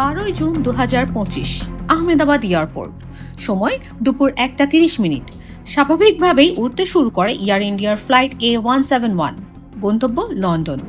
বারোই জুন দু হাজার পঁচিশ, আহমেদাবাদ এয়ারপোর্ট। সময় দুপুর একটা তিরিশ মিনিট। স্বাভাবিকভাবেই উড়তে শুরু করে এয়ার ইন্ডিয়ার flight A one seven one, গন্তব্য লন্ডন।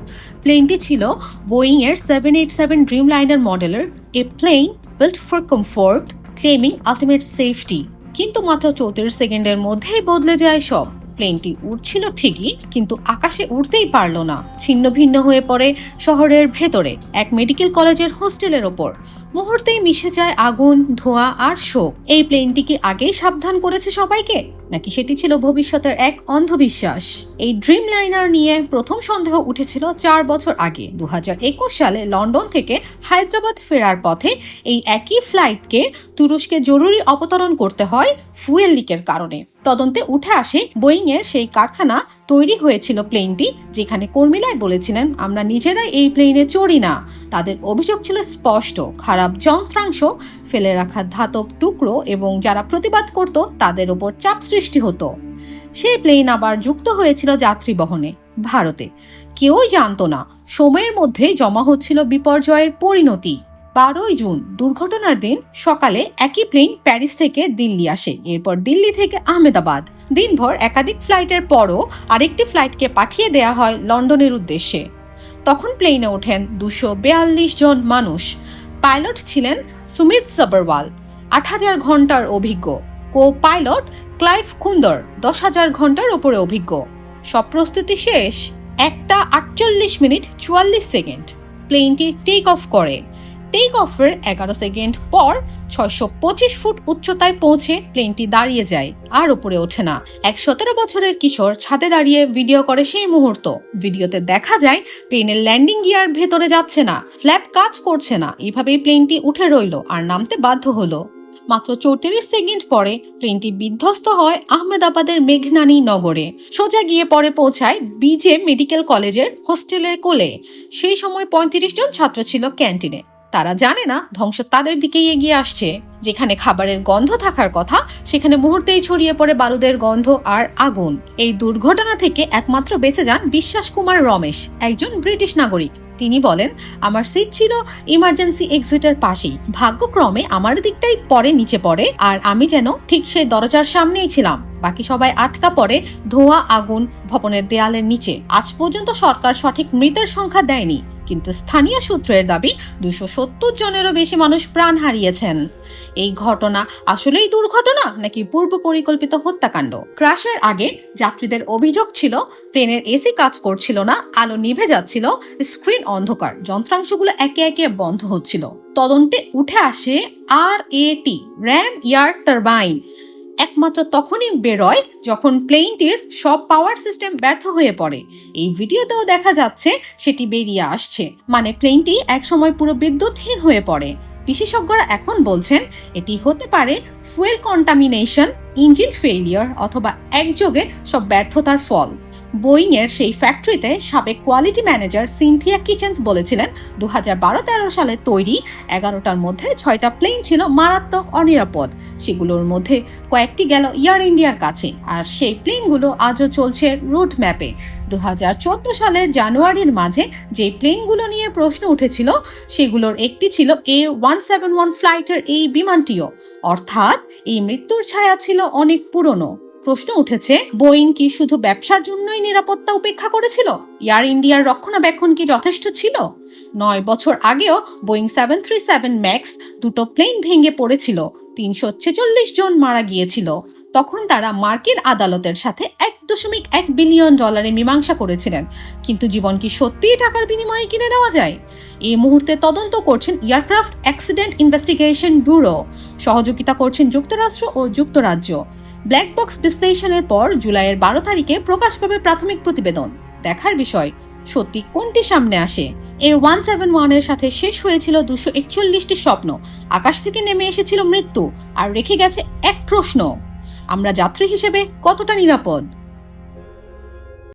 প্লেনটি ছিল বোয়িং এর seven eight seven Dreamliner মডেলের, a plane built for comfort claiming ultimate safety কিন্তু মাত্র চৌত্রিশ সেকেন্ডের মধ্যেই বদলে যায় সব। প্লেনটি উড়ছিল ঠিকই, কিন্তু আকাশে উড়তেই পারল না। ছিন্ন ভিন্ন হয়ে পড়ে শহরের ভেতরে, এক মেডিকেল কলেজের হোস্টেলের ওপর। মুহূর্তেই মিশে যায় আগুন, ধোঁয়া আর শোক। এই প্লেনটি কি আগেই সাবধান করেছে সবাইকে? নাকি সেটি ছিল ভবিষ্যতের এক অন্ধবিশ্বাস? এই ড্রিম লাইনার নিয়ে প্রথম সন্দেহ উঠেছিল চার বছর আগে দু হাজার একুশ সালে লন্ডন থেকে হায়দ্রাবাদ ফেরার পথে এই একই ফ্লাইটকে তুরস্কে জরুরি অবতরণ করতে হয় ফুয়েল লিকের কারণে। তদন্তে উঠে আসে বোয়িং এর সেই কারখানা তৈরি হয়েছিল প্লেনটি, যেখানে কর্মীরাই বলেছিলেন, আমরা নিজেরাই এই প্লেনে চড়ি না। তাদের অভিযোগ ছিল স্পষ্ট, খারাপ যন্ত্রাংশ ফেলে রাখা ধাতব টুকরো এবং যারা প্রতিবাদ করত, তাদের ওপর চাপ সৃষ্টি হতো। সেই প্লেন আবার যুক্ত হয়েছিল যাত্রী বহনে, ভারতে। কেউই জানতো না, সময়ের মধ্যে জমা হচ্ছিল বিপর্যয়ের পরিণতি। বারোই জুন দুর্ঘটনার দিন সকালে একই প্লেন প্যারিস থেকে দিল্লি আসে, এরপর দিল্লি থেকে আহমেদাবাদ। দিনভর একাধিক ফ্লাইটের পরও আরেকটি ফ্লাইটকে পাঠিয়ে দেয়া হয় লন্ডনের উদ্দেশ্যে। তখন প্লেনে ওঠেন দুশো বেয়াল্লিশ জন মানুষ। পাইলট ছিলেন সুমিত সাবরওয়াল, আট হাজার ঘণ্টার অভিজ্ঞ। কো পাইলট ক্লাইভ কুন্দর, দশ হাজার ঘণ্টার ওপরে অভিজ্ঞ। সব প্রস্তুতি শেষ একটা আটচল্লিশ মিনিট চুয়াল্লিশ সেকেন্ড। প্লেনটি টেক অফ করে। টেক অফের এগারো সেকেন্ড পর ছয়শো পঁচিশ ফুট উচ্চতায় পৌঁছে প্লেনটি দাঁড়িয়ে যায়, আর উপরে ওঠে না। এক সতেরো বছরের কিশোর ছাদে দাঁড়িয়ে ভিডিও করে সেই মুহূর্ত। ভিডিওতে দেখা যায় প্লেনের ল্যান্ডিং গিয়ার ভেতরে যাচ্ছে না ফ্ল্যাপ কাজ করছে না, এভাবেই প্লেনটি উঠে রইল আর নামতে বাধ্য হলো। মাত্র চৌত্রিশ সেকেন্ড পরে প্লেনটি বিধ্বস্ত হয় আহমেদাবাদের মেঘনানী নগরে। সোজা গিয়ে পরে পৌঁছায় বিজে মেডিকেল কলেজের হোস্টেলের কোলে। সেই সময় পঁয়ত্রিশ জন ছাত্র ছিল ক্যান্টিনে। তারা জানে না, ধ্বংস তাদের দিকেই এগিয়ে আসছে। যেখানে খাবারের গন্ধ থাকার কথা, সেখানে মুহূর্তেই ছড়িয়ে পড়ে বারুদের গন্ধ আর আগুন। এই দুর্ঘটনা থেকে একমাত্র বেঁচে যান বিশ্বাস কুমার রমেশ, একজন ব্রিটিশ নাগরিক। তিনি বলেন, আমার সিট ছিল ইমার্জেন্সি এক্সিটের পাশেই। ভাগ্যক্রমে আমার দিকটাই পরে নিচে পড়ে, আর আমি যেন ঠিক সেই দরজার সামনেই ছিলাম। বাকি সবাই আটকা পড়ে ধোঁয়া, আগুন, ভবনের দেয়ালের নিচে। আজ পর্যন্ত সরকার সঠিক মৃতের সংখ্যা দেয়নি। কিন্তু স্থানীয় সূত্রের দাবি দুশো সত্তর জনেরও বেশি মানুষ প্রাণ হারিয়েছেন। এই ঘটনা আসলেই দুর্ঘটনা নাকি পূর্ব পরিকল্পিত হত্যাকাণ্ড? ক্রাশের আগে যাত্রীদের অভিযোগ ছিল, প্লেনের এসি কাজ করছিল না, আলো নিভে যাচ্ছিল, স্ক্রিন অন্ধকার, যন্ত্রাংশগুলো একে একে বন্ধ হচ্ছিল। তদন্তে উঠে আসে আর এটি র্যাম ইয়ার টারবাইন। একমাত্র তখনই বেরোয় যখন প্লেনটির সব পাওয়ার সিস্টেম ব্যর্থ হয়ে পড়ে। এই ভিডিওতেও দেখা যাচ্ছে সেটি বেরিয়ে আসছে। মানে প্লেনটি একসময় পুরো বিদ্যুৎহীন হয়ে পড়ে। বিশেষজ্ঞরা এখন বলছেন, এটি হতে পারে ফুয়েল কন্টামিনেশন ইঞ্জিন ফেইলিয়ার অথবা একযোগে সব ব্যর্থতার ফল। বোয়িং এর সেই ফ্যাক্টরিতে সাবেক কোয়ালিটি ম্যানেজার সিনথিয়া কিচেন্স বলেছিলেন দু হাজার বারো তেরো সালে তৈরি এগারোটার মধ্যে ছয়টা প্লেন ছিল মারাত্মক অনিরাপদ। সেগুলোর মধ্যে কয়েকটি গেল এয়ার ইন্ডিয়ার কাছে আর সেই প্লেনগুলো আজও চলছে রুট ম্যাপে দু হাজার চোদ্দ সালের জানুয়ারির মাঝে যে প্লেনগুলো নিয়ে প্রশ্ন উঠেছিল, সেগুলোর একটি ছিল এ ওয়ান সেভেন ওয়ান ফ্লাইটের এই বিমানটিও। অর্থাৎ এই মৃত্যুর ছায়া ছিল অনেক পুরনো। প্রশ্ন উঠেছে, বোয়িং কি শুধু ব্যবসার জন্যই নিরাপত্তা উপেক্ষা করেছিল? এয়ার ইন্ডিয়ার রক্ষণাবেক্ষণ কি যথেষ্ট ছিল? নয় বছর আগেও Boeing seven three seven MAX দুটো প্লেন ভেঙে পড়েছিল, তিনশো ছেচল্লিশ জন মারা গিয়েছিল। তখন তারা মার্কিন আদালতের সাথে এক দশমিক এক বিলিয়ন ডলারে মীমাংসা করেছিলেন, কিন্তু জীবন কি সত্যিই টাকার বিনিময়ে কিনে নেওয়া যায়? এই মুহূর্তে তদন্ত করছেন এয়ারক্রাফট অ্যাক্সিডেন্ট ইনভেস্টিগেশন ব্যুরো, সহযোগিতা করছেন যুক্তরাষ্ট্র ও যুক্তরাজ্য। ব্ল্যাক বক্স বিশ্লেষণের পর জুলাইয়ের বারো তারিখে প্রকাশ পাবে প্রাথমিক প্রতিবেদন। দেখার বিষয়, সত্যি কোনটি সামনে আসে? এর ওয়ান সেভেন ওয়ানের সাথে শেষ হয়েছিল দুশো একচল্লিশটি স্বপ্ন। আকাশ থেকে নেমে এসেছিল মৃত্যু, আর রেখে গেছে এক প্রশ্ন। আমরা যাত্রী হিসেবে কতটা নিরাপদ?